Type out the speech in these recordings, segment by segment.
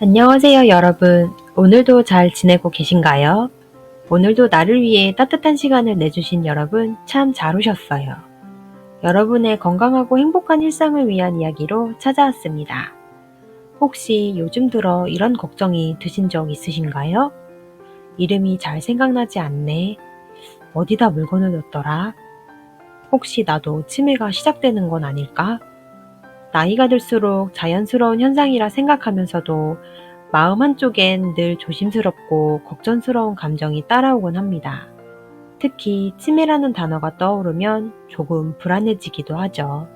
안녕하세요, 여러분. 오늘도 잘 지내고 계신가요? 오늘도 나를 위해 따뜻한 시간을 내주신 여러분 참 잘 오셨어요. 여러분의 건강하고 행복한 일상을 위한 이야기로 찾아왔습니다. 혹시 요즘 들어 이런 걱정이 드신 적 있으신가요? 이름이 잘 생각나지 않네. 어디다 물건을 뒀더라? 혹시 나도 치매가 시작되는 건 아닐까? 나이가 들수록 자연스러운 현상이라 생각하면서도 마음 한쪽엔 늘 조심스럽고 걱정스러운 감정이 따라오곤 합니다. 특히 치매라는 단어가 떠오르면 조금 불안해지기도 하죠.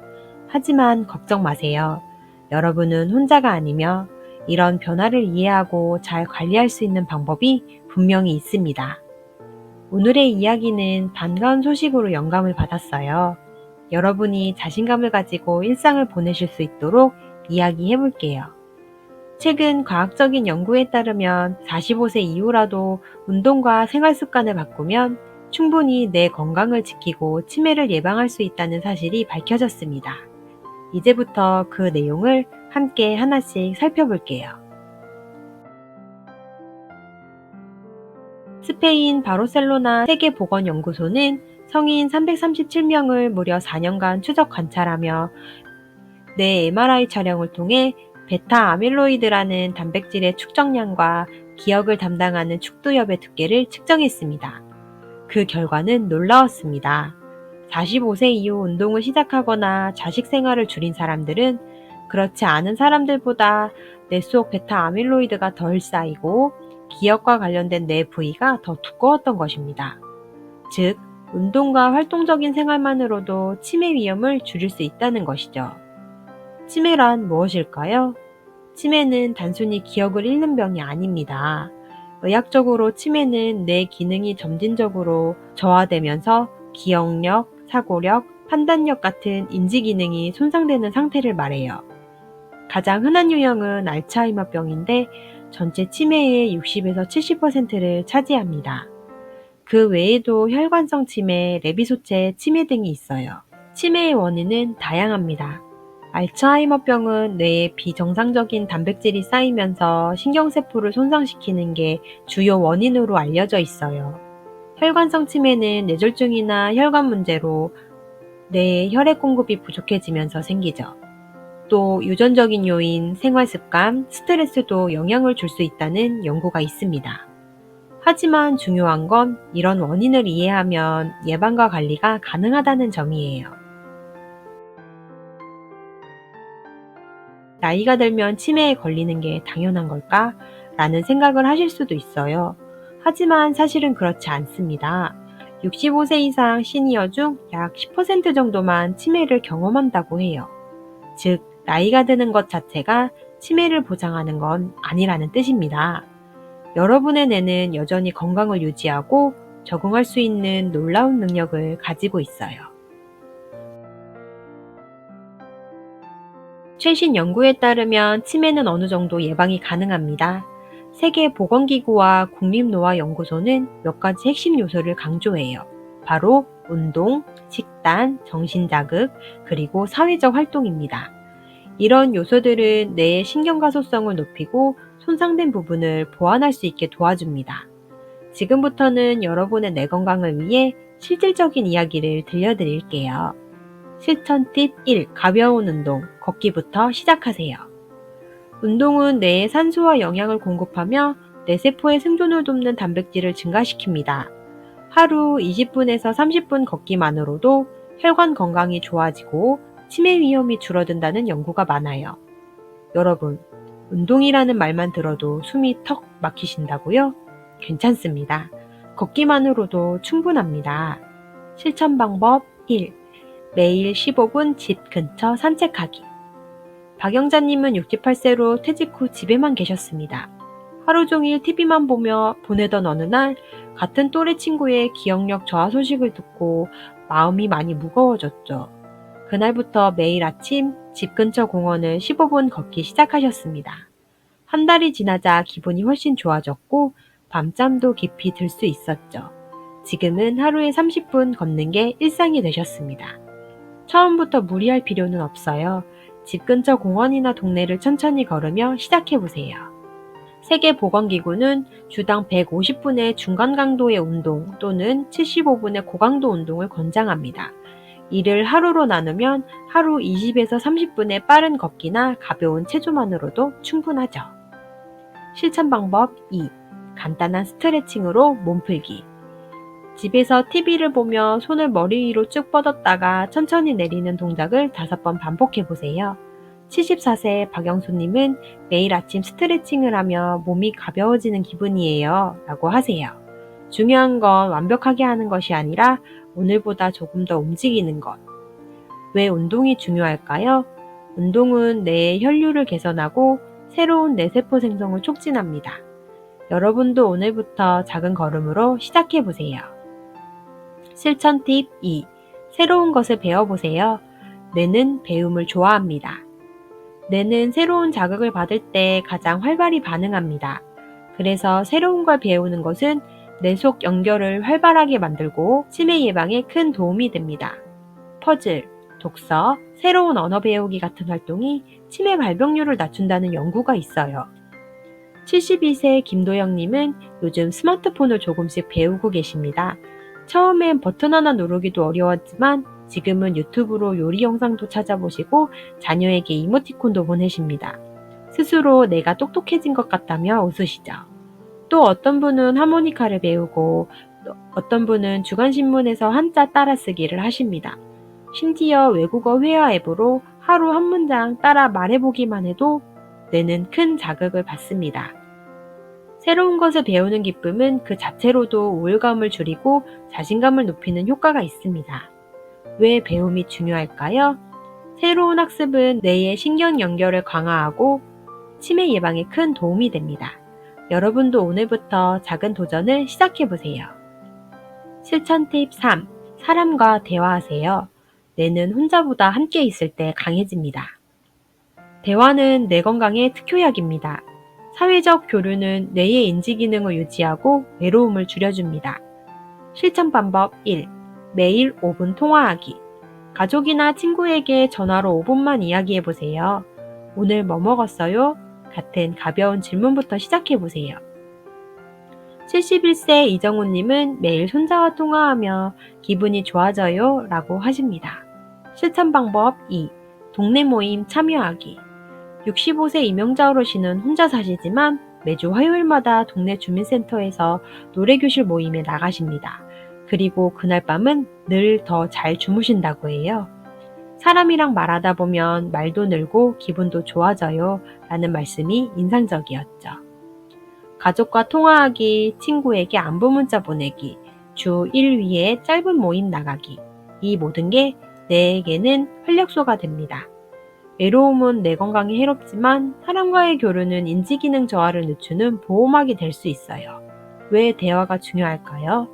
하지만 걱정 마세요. 여러분은 혼자가 아니며 이런 변화를 이해하고 잘 관리할 수 있는 방법이 분명히 있습니다. 오늘의 이야기는 반가운 소식으로 영감을 받았어요. 여러분이 자신감을 가지고 일상을 보내실 수 있도록 이야기해 볼게요. 최근 과학적인 연구에 따르면 45세 이후라도 운동과 생활 습관을 바꾸면 충분히 내 건강을 지키고 치매를 예방할 수 있다는 사실이 밝혀졌습니다. 이제부터 그 내용을 함께 하나씩 살펴볼게요. 스페인 바르셀로나 세계보건연구소는 성인 337명을 무려 4년간 추적 관찰하며 뇌 MRI 촬영을 통해 베타 아밀로이드라는 단백질의 축적량과 기억을 담당하는 축두엽의 두께를 측정했습니다. 그 결과는 놀라웠습니다. 45세 이후 운동을 시작하거나 자식 생활을 줄인 사람들은 그렇지 않은 사람들보다 뇌 속 베타 아밀로이드가 덜 쌓이고 기억과 관련된 뇌 부위가 더 두꺼웠던 것입니다. 즉, 운동과 활동적인 생활만으로도 치매 위험을 줄일 수 있다는 것이죠. 치매란 무엇일까요? 치매는 단순히 기억을 잃는 병이 아닙니다. 의학적으로 치매는 뇌 기능이 점진적으로 저하되면서 기억력, 사고력, 판단력 같은 인지 기능이 손상되는 상태를 말해요. 가장 흔한 유형은 알츠하이머병인데 전체 치매의 60에서 70%를 차지합니다. 그 외에도 혈관성 치매, 레비소체 치매 등이 있어요. 치매의 원인은 다양합니다. 알츠하이머병은 뇌에 비정상적인 단백질이 쌓이면서 신경세포를 손상시키는 게 주요 원인으로 알려져 있어요. 혈관성 치매는 뇌졸중이나 혈관 문제로 뇌에 혈액 공급이 부족해지면서 생기죠. 또 유전적인 요인, 생활 습관, 스트레스도 영향을 줄 수 있다는 연구가 있습니다. 하지만 중요한 건 이런 원인을 이해하면 예방과 관리가 가능하다는 점이에요. 나이가 들면 치매에 걸리는 게 당연한 걸까? 라는 생각을 하실 수도 있어요. 하지만 사실은 그렇지 않습니다. 65세 이상 시니어 중 약 10% 정도만 치매를 경험한다고 해요. 즉, 나이가 드는 것 자체가 치매를 보장하는 건 아니라는 뜻입니다. 여러분의 뇌는 여전히 건강을 유지하고 적응할 수 있는 놀라운 능력을 가지고 있어요. 최신 연구에 따르면 치매는 어느 정도 예방이 가능합니다. 세계보건기구와 국립노화연구소는 몇 가지 핵심 요소를 강조해요. 바로 운동, 식단, 정신자극, 그리고 사회적 활동입니다. 이런 요소들은 뇌의 신경가소성을 높이고 손상된 부분을 보완할 수 있게 도와줍니다. 지금부터는 여러분의 뇌 건강을 위해 실질적인 이야기를 들려드릴게요. 실천 팁 1. 가벼운 운동, 걷기부터 시작하세요. 운동은 뇌에 산소와 영양을 공급하며 뇌세포의 생존을 돕는 단백질을 증가시킵니다. 하루 20분에서 30분 걷기만으로도 혈관 건강이 좋아지고 치매 위험이 줄어든다는 연구가 많아요. 여러분, 운동이라는 말만 들어도 숨이 턱 막히신다고요? 괜찮습니다. 걷기만으로도 충분합니다. 실천 방법 1. 매일 15분 집 근처 산책하기. 박영자님은 68세로 퇴직 후 집에만 계셨습니다. 하루 종일 TV만 보며 보내던 어느 날 같은 또래 친구의 기억력 저하 소식을 듣고 마음이 많이 무거워졌죠. 그날부터 매일 아침 집 근처 공원을 15분 걷기 시작하셨습니다. 한 달이 지나자 기분이 훨씬 좋아졌고 밤잠도 깊이 들 수 있었죠. 지금은 하루에 30분 걷는 게 일상이 되셨습니다. 처음부터 무리할 필요는 없어요. 집 근처 공원이나 동네를 천천히 걸으며 시작해보세요. 세계보건기구는 주당 150분의 중간 강도의 운동 또는 75분의 고강도 운동을 권장합니다. 이를 하루로 나누면 하루 20에서 30분의 빠른 걷기나 가벼운 체조만으로도 충분하죠. 실천 방법 2. 간단한 스트레칭으로 몸풀기. 집에서 TV를 보며 손을 머리 위로 쭉 뻗었다가 천천히 내리는 동작을 5번 반복해 보세요. 74세 박영수님은 매일 아침 스트레칭을 하며 몸이 가벼워지는 기분이에요. 라고 하세요. 중요한 건 완벽하게 하는 것이 아니라 오늘보다 조금 더 움직이는 것. 왜 운동이 중요할까요? 운동은 뇌의 혈류를 개선하고 새로운 뇌세포 생성을 촉진합니다. 여러분도 오늘부터 작은 걸음으로 시작해 보세요. 실천 팁 2. 새로운 것을 배워보세요. 뇌는 배움을 좋아합니다. 뇌는 새로운 자극을 받을 때 가장 활발히 반응합니다. 그래서 새로운 걸 배우는 것은 뇌속 연결을 활발하게 만들고 치매 예방에 큰 도움이 됩니다. 퍼즐, 독서, 새로운 언어 배우기 같은 활동이 치매 발병률을 낮춘다는 연구가 있어요. 72세 김도영님은 요즘 스마트폰을 조금씩 배우고 계십니다. 처음엔 버튼 하나 누르기도 어려웠지만 지금은 유튜브로 요리 영상도 찾아보시고 자녀에게 이모티콘도 보내십니다. 스스로 내가 똑똑해진 것 같다며 웃으시죠. 또 어떤 분은 하모니카를 배우고 또 어떤 분은 주간신문에서 한자 따라쓰기를 하십니다. 심지어 외국어 회화 앱으로 하루 한 문장 따라 말해보기만 해도 뇌는 큰 자극을 받습니다. 새로운 것을 배우는 기쁨은 그 자체로도 우울감을 줄이고 자신감을 높이는 효과가 있습니다. 왜 배움이 중요할까요? 새로운 학습은 뇌의 신경 연결을 강화하고 치매 예방에 큰 도움이 됩니다. 여러분도 오늘부터 작은 도전을 시작해보세요. 실천 팁 3. 사람과 대화하세요. 뇌는 혼자보다 함께 있을 때 강해집니다. 대화는 뇌 건강의 특효약입니다. 사회적 교류는 뇌의 인지 기능을 유지하고 외로움을 줄여줍니다. 실천 방법 1. 매일 5분 통화하기. 가족이나 친구에게 전화로 5분만 이야기해 보세요. 오늘 뭐 먹었어요? 같은 가벼운 질문부터 시작해 보세요. 71세 이정훈님은 매일 손자와 통화하며 기분이 좋아져요 라고 하십니다. 실천 방법 2. 동네 모임 참여하기. 65세 이명자 어르신은 혼자 사시지만 매주 화요일마다 동네 주민센터에서 노래교실 모임에 나가십니다. 그리고 그날 밤은 늘 더 잘 주무신다고 해요. 사람이랑 말하다 보면 말도 늘고 기분도 좋아져요. 라는 말씀이 인상적이었죠. 가족과 통화하기, 친구에게 안부 문자 보내기, 주 1위에 짧은 모임 나가기. 이 모든 게 내에게는 활력소가 됩니다. 외로움은 내 건강에 해롭지만 사람과의 교류는 인지기능 저하를 늦추는 보호막이 될 수 있어요. 왜 대화가 중요할까요?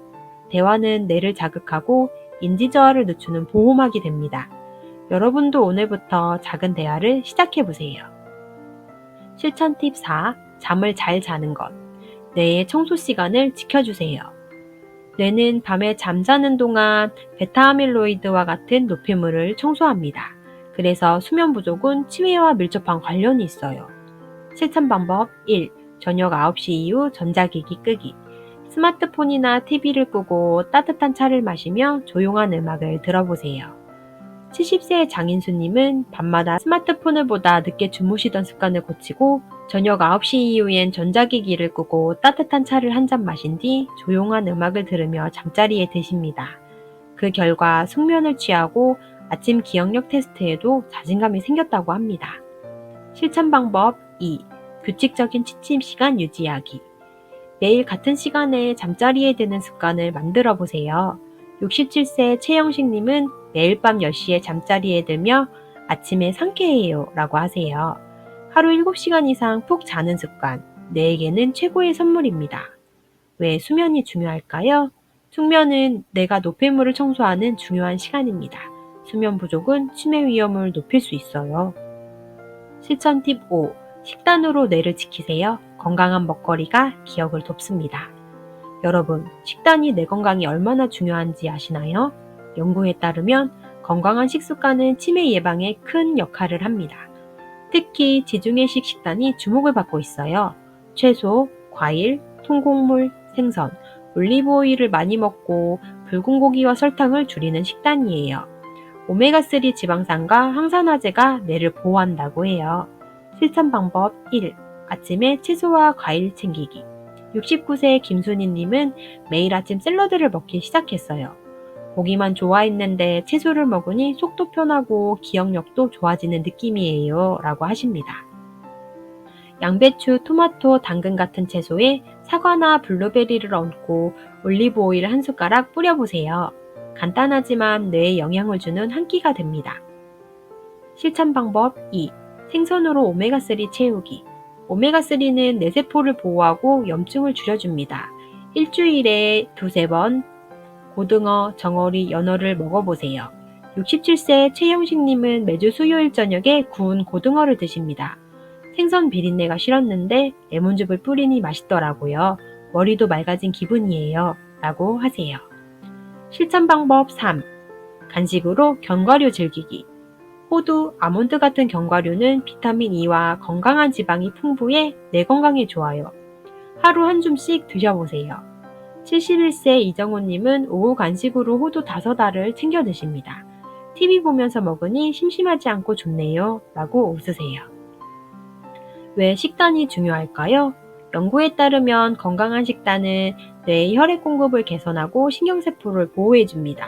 대화는 뇌를 자극하고 인지 저하를 늦추는 보호막이 됩니다. 여러분도 오늘부터 작은 대화를 시작해 보세요. 실천 팁 4. 잠을 잘 자는 것. 뇌의 청소 시간을 지켜주세요. 뇌는 밤에 잠자는 동안 베타아밀로이드와 같은 노폐물을 청소합니다. 그래서 수면 부족은 치매와 밀접한 관련이 있어요. 실천 방법 1. 저녁 9시 이후 전자기기 끄기. 스마트폰이나 TV를 끄고 따뜻한 차를 마시며 조용한 음악을 들어보세요. 70세의 장인수님은 밤마다 스마트폰을 보다 늦게 주무시던 습관을 고치고 저녁 9시 이후엔 전자기기를 끄고 따뜻한 차를 한 잔 마신 뒤 조용한 음악을 들으며 잠자리에 드십니다. 그 결과 숙면을 취하고 아침 기억력 테스트에도 자신감이 생겼다고 합니다. 실천 방법 2. 규칙적인 취침 시간 유지하기. 매일 같은 시간에 잠자리에 드는 습관을 만들어 보세요. 67세 최영식님은 매일 밤 10시에 잠자리에 들며 아침에 상쾌해요 라고 하세요. 하루 7시간 이상 푹 자는 습관, 내에게는 최고의 선물입니다. 왜 수면이 중요할까요? 숙면은 내가 노폐물을 청소하는 중요한 시간입니다. 수면 부족은 치매 위험을 높일 수 있어요. 실천 팁 5. 식단으로 뇌를 지키세요. 건강한 먹거리가 기억을 돕습니다. 여러분, 식단이 내 건강에 얼마나 중요한지 아시나요? 연구에 따르면 건강한 식습관은 치매 예방에 큰 역할을 합니다. 특히 지중해식 식단이 주목을 받고 있어요. 채소, 과일, 통곡물, 생선, 올리브오일을 많이 먹고 붉은 고기와 설탕을 줄이는 식단이에요. 오메가3 지방산과 항산화제가 뇌를 보호한다고 해요. 실천 방법 1. 아침에 채소와 과일 챙기기. 69세 김순희님은 매일 아침 샐러드를 먹기 시작했어요. 고기만 좋아했는데 채소를 먹으니 속도 편하고 기억력도 좋아지는 느낌이에요. 라고 하십니다. 양배추, 토마토, 당근 같은 채소에 사과나 블루베리를 얹고 올리브 오일 한 숟가락 뿌려보세요. 간단하지만 뇌에 영향을 주는 한 끼가 됩니다. 실천 방법 2. 생선으로 오메가3 채우기. 오메가3는 뇌세포를 보호하고 염증을 줄여줍니다. 일주일에 두세 번 고등어, 정어리, 연어를 먹어보세요. 67세 최영식님은 매주 수요일 저녁에 구운 고등어를 드십니다. 생선 비린내가 싫었는데 레몬즙을 뿌리니 맛있더라고요. 머리도 맑아진 기분이에요. 라고 하세요. 실천 방법 3. 간식으로 견과류 즐기기. 호두, 아몬드 같은 견과류는 비타민 E와 건강한 지방이 풍부해 뇌 건강에 좋아요. 하루 한 줌씩 드셔보세요. 71세 이정호님은 오후 간식으로 호두 5알을 챙겨 드십니다. TV 보면서 먹으니 심심하지 않고 좋네요. 라고 웃으세요. 왜 식단이 중요할까요? 연구에 따르면 건강한 식단은 뇌의 혈액 공급을 개선하고 신경세포를 보호해줍니다.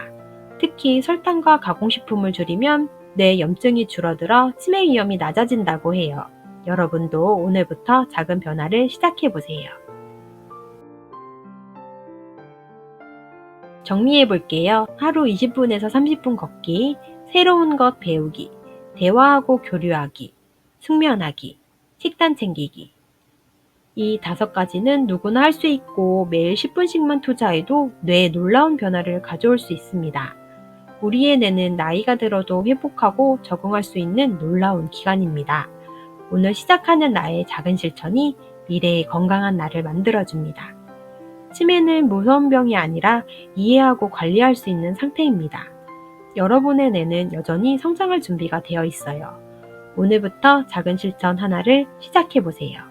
특히 설탕과 가공식품을 줄이면 뇌 염증이 줄어들어 치매 위험이 낮아진다고 해요. 여러분도 오늘부터 작은 변화를 시작해 보세요. 정리해 볼게요. 하루 20분에서 30분 걷기, 새로운 것 배우기, 대화하고 교류하기, 숙면하기, 식단 챙기기. 이 다섯 가지는 누구나 할 수 있고 매일 10분씩만 투자해도 뇌에 놀라운 변화를 가져올 수 있습니다. 우리의 뇌는 나이가 들어도 회복하고 적응할 수 있는 놀라운 기관입니다. 오늘 시작하는 나의 작은 실천이 미래의 건강한 나를 만들어줍니다. 치매는 무서운 병이 아니라 이해하고 관리할 수 있는 상태입니다. 여러분의 뇌는 여전히 성장할 준비가 되어 있어요. 오늘부터 작은 실천 하나를 시작해 보세요.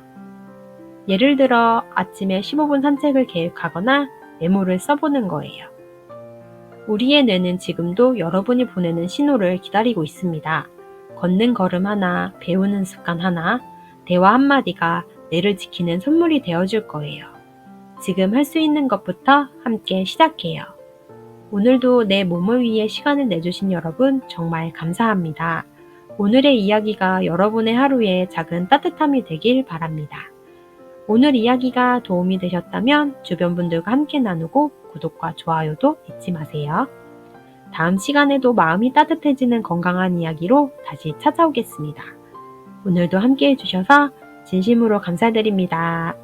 예를 들어 아침에 15분 산책을 계획하거나 메모를 써보는 거예요. 우리의 뇌는 지금도 여러분이 보내는 신호를 기다리고 있습니다. 걷는 걸음 하나, 배우는 습관 하나, 대화 한마디가 뇌를 지키는 선물이 되어줄 거예요. 지금 할 수 있는 것부터 함께 시작해요. 오늘도 내 몸을 위해 시간을 내주신 여러분 정말 감사합니다. 오늘의 이야기가 여러분의 하루에 작은 따뜻함이 되길 바랍니다. 오늘 이야기가 도움이 되셨다면 주변 분들과 함께 나누고 구독과 좋아요도 잊지 마세요. 다음 시간에도 마음이 따뜻해지는 건강한 이야기로 다시 찾아오겠습니다. 오늘도 함께 해주셔서 진심으로 감사드립니다.